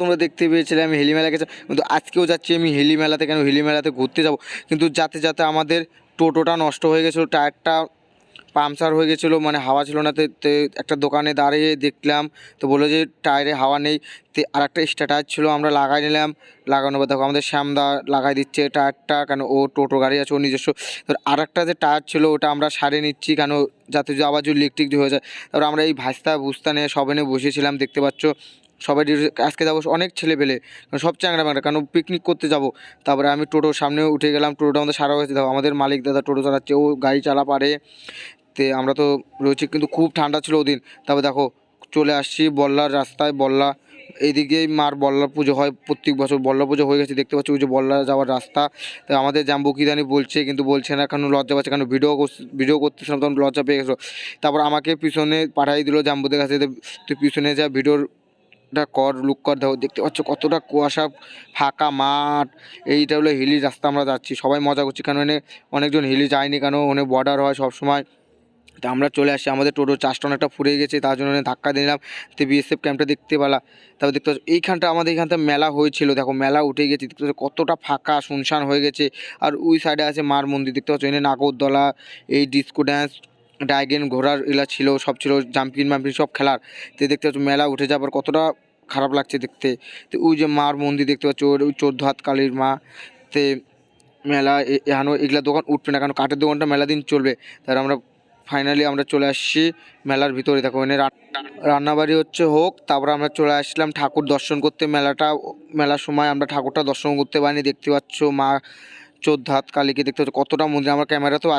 তোমরা দেখতে পেয়েছিলে আমি হিলি মেলা গেছি, কিন্তু আজকেও যাচ্ছি আমি হিলি মেলাতে কেন হিলি মেলাতে ঘুরতে যাব? কিন্তু যাতে যাতে আমাদের টোটোটা নষ্ট হয়ে গেছিল, টায়ারটা পাংচার হয়ে গেছিল মানে হাওয়া ছিল না, তে একটা দোকানে দাঁড়িয়ে দেখলাম, তো বলল যে টায়ারে হাওয়া নেই, তে আর একটা এক্সট্রা টায়ার ছিল, আমরা লাগাই নিলাম, লাগানোর পর দেখো আমাদের শ্যামদা লাগাই দিচ্ছে টায়ারটা, কেন ও টোটো গাড়ি আছে, ও নিজস্ব, তো আর একটা যে টায়ার ছিল, ওটা আমরা সারিয়ে নিচ্ছি, কেন যাতে যদি আবার যদি লিকটিক হয়ে যায়, তারপর আমরা এই ভাস্তা বুস্তা নিয়ে সবাই নিয়ে বসেছিলাম দেখতে পাচ্ছ সবাই আজকে যাব অনেক ছেলে পেলে কারণ সব চ্যাংরা ম্যাংরা কারণ পিকনিক করতে যাব। তারপরে আমি টোটোর সামনে উঠে গেলাম, টোটোটা আমাদের সারা হয়েছে। দেখো, আমাদের মালিক দাদা টোটো চালাচ্ছে, ও গাড়ি চালা পারে। তে আমরা তো রয়েছি, কিন্তু খুব ঠান্ডা ছিল ওদিন। তারপর দেখো, চলে আসছি বল্লার রাস্তায়, বল্লা এইদিকেই মার বল্লা পুজো হয় প্রত্যেক বছর। বল্লা পুজো হয়ে গেছে, দেখতে পাচ্ছি ওই যে বল্লা যাওয়ার রাস্তা। তো আমাদের জাম্বু কিদানি বলছে, কিন্তু বলছে না, কেন লজ্জা পাচ্ছে, কেন ভিডিও ভিডিও করতেছিলাম তখন লজ্জা পেয়ে গেছিল তারপর আমাকে পিছনে পাঠাই দিল জাম্বুদের কাছে তুই পিছনে যা ভিডিওটা কর লুক কর দেখো দেখতে পাচ্ছ, কতটা কুয়াশা, ফাঁকা মাঠ। এইটা হলো হিলি রাস্তা আমরা যাচ্ছি। সবাই মজা করছি কারণ এনে অনেকজন হিলি যায়নি, কেন ওখানে বর্ডার হয় সব সময় তা আমরা চলে আসি আমাদের টোটো চারটা অনেকটা ফুরিয়ে গেছে, তার জন্য ধাক্কা দিলাম তো বিএসএফ ক্যাম্পটা দেখতে পেলা। তারপর দেখতে পাচ্ছ, এইখানটা আমাদের এইখানটা মেলা হয়েছিল। দেখো, মেলা উঠে গেছে, দেখতে পাচ্ছ কতটা ফাঁকা, শুনশান হয়ে গেছে। আর ওই সাইডে আছে মার মন্দির, দেখতে পাচ্ছ, এনে নাগরদোলা, এই ডিস্কো ড্যান্স ড্রাইগেন ঘোড়ার এলা ছিল, সব ছিল, জাম্পিং মাম্পিং সব খেলার। তো দেখতে পাচ্ছ মেলা উঠে যাবার কতটা খারাপ লাগছে দেখতে। তো ওই যে মার মন্দির দেখতে পাচ্ছ ওই চোদ্দ হাত কালীর মা। তে মেলা এ- এখানেও এগুলা দোকান উঠবে না, কারণ কাঠের দোকানটা মেলা দিন চলবে। তার আমরা ফাইনালি আমরা চলে আসছি মেলার ভিতরে। দেখো এনে রান্না- রান্নাবাড়ি হচ্ছে হোক, তারপর আমরা চলে আসলাম ঠাকুর দর্শন করতে। মেলাটা, মেলার সময় আমরা ঠাকুরটা দর্শন করতে পারিনি, দেখতে পাচ্ছ মা চোদ্দ হাত কালীকে দেখতে পাচ্ছ কতটা মন্দির। আমার ক্যামেরাতেও